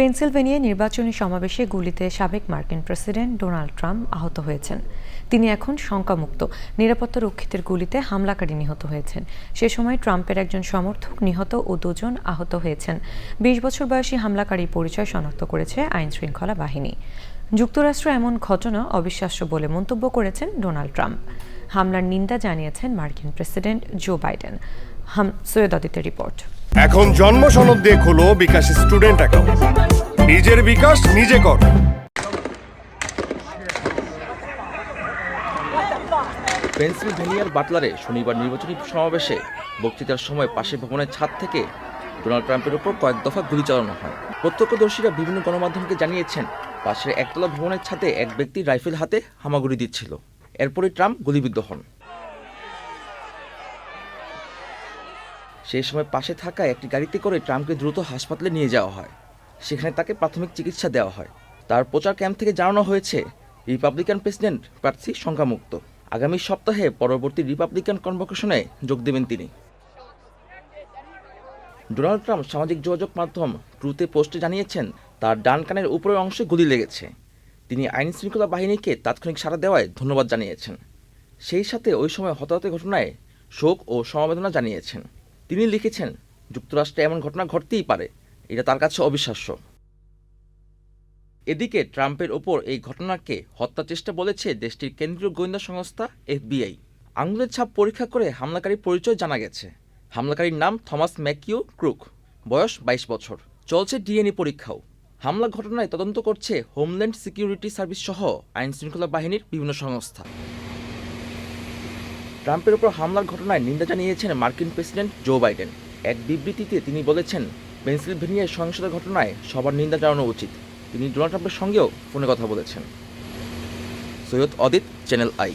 পেনসিলভেনিয়ায় নির্বাচনী সমাবেশে গুলিতে সাবেক মার্কিন প্রেসিডেন্ট ডোনাল্ড ট্রাম্প আহত হয়েছেন। তিনি এখন শঙ্কামুক্ত। নিরাপত্তা রক্ষীদের গুলিতে হামলাকারী নিহত হয়েছেন। সে সময় ট্রাম্পের একজন সমর্থক নিহত ও দুজন আহত হয়েছেন। বিশ বছর বয়সী হামলাকারী পরিচয় শনাক্ত করেছে আইন শৃঙ্খলা বাহিনী। যুক্তরাষ্ট্র এমন ঘটনা অবিশ্বাস্য বলে মন্তব্য করেছেন ডোনাল্ড ট্রাম্প। হামলার নিন্দা জানিয়েছেন মার্কিন প্রেসিডেন্ট জো বাইডেন। সৈয়দ আদিত্যের রিপোর্ট। এখন জন্ম সনদ দিয়ে খোলো বিকাশ স্টুডেন্ট অ্যাকাউন্ট। নিজের বিকাশ নিজে কর। পেনসিলভেনিয়ার বাটলারে শনিবার নির্বাচনী সমাবেশে বক্তৃতার সময় পাশের ভবনের ছাদ থেকে ডোনাল্ড ট্রাম্পের উপর কয়েক দফা গুলি চালানো হয়। প্রত্যক্ষদর্শীরা বিভিন্ন গণমাধ্যমকে জানিয়েছেন, পাশের একতলা ভবনের ছাদে এক ব্যক্তি রাইফেল হাতে হামাগুড়ি দিচ্ছিল। এরপরই ট্রাম্প গুলিবিদ্ধ হন। সেই সময় পাশে থাকা একটি গাড়িতে করে ট্রাম্পকে দ্রুত হাসপাতালে নিয়ে যাওয়া হয়। সেখানে তাকে প্রাথমিক চিকিৎসা দেওয়া হয়। তার প্রচার ক্যাম্প থেকে জানানো হয়েছে, রিপাবলিকান প্রেসিডেন্ট প্রার্থী সংখ্যামুক্ত। আগামী সপ্তাহে পরবর্তী রিপাবলিকান কনভোকেশনে যোগ দেবেন তিনি। ডোনাল্ড ট্রাম্প সামাজিক যোগাযোগ মাধ্যম ট্রুতে পোস্টে জানিয়েছেন, তার ডান কানের উপরের অংশে গুলি লেগেছে। তিনি আইন শৃঙ্খলা বাহিনীকে তাৎক্ষণিক সাড়া দেওয়ায় ধন্যবাদ জানিয়েছেন। সেই সাথে ওই সময় হতাহতের ঘটনায় শোক ও সমবেদনা জানিয়েছেন। তিনি লিখেছেন, যুক্তরাষ্ট্রে এমন ঘটনা ঘটতেই পারে। এটা তার কাছে অবিশ্বাস্য। এদিকে ট্রাম্পের ওপর এই ঘটনাকে হত্যা চেষ্টা বলেছে দেশটির কেন্দ্রীয় গোয়েন্দা সংস্থা, এফবিআই। আঙুলের ছাপ পরীক্ষা করে হামলাকারীর পরিচয় জানা গেছে। হামলাকারীর নাম থমাস ম্যাকিও ক্রুক। বয়স বাইশ বছর। চলছে ডিএনএ পরীক্ষাও। হামলা ঘটনায় তদন্ত করছে হোমল্যান্ড সিকিউরিটি সার্ভিস সহ আইন শৃঙ্খলা বাহিনীর বিভিন্ন সংস্থা। ট্রাম্পের উপর হামলার ঘটনায় নিন্দা জানিয়েছেন মার্কিন প্রেসিডেন্ট জো বাইডেন। এক বিবৃতিতে তিনি বলেছেন পেনসিলভেনিয়ার সহিংসতা ঘটনায় সবার নিন্দা জানানো উচিত। তিনি ডোনাল্ড ট্রাম্পের সঙ্গেও ফোনে কথা বলেছেন। সৈয়দ অদিত চ্যানেল আই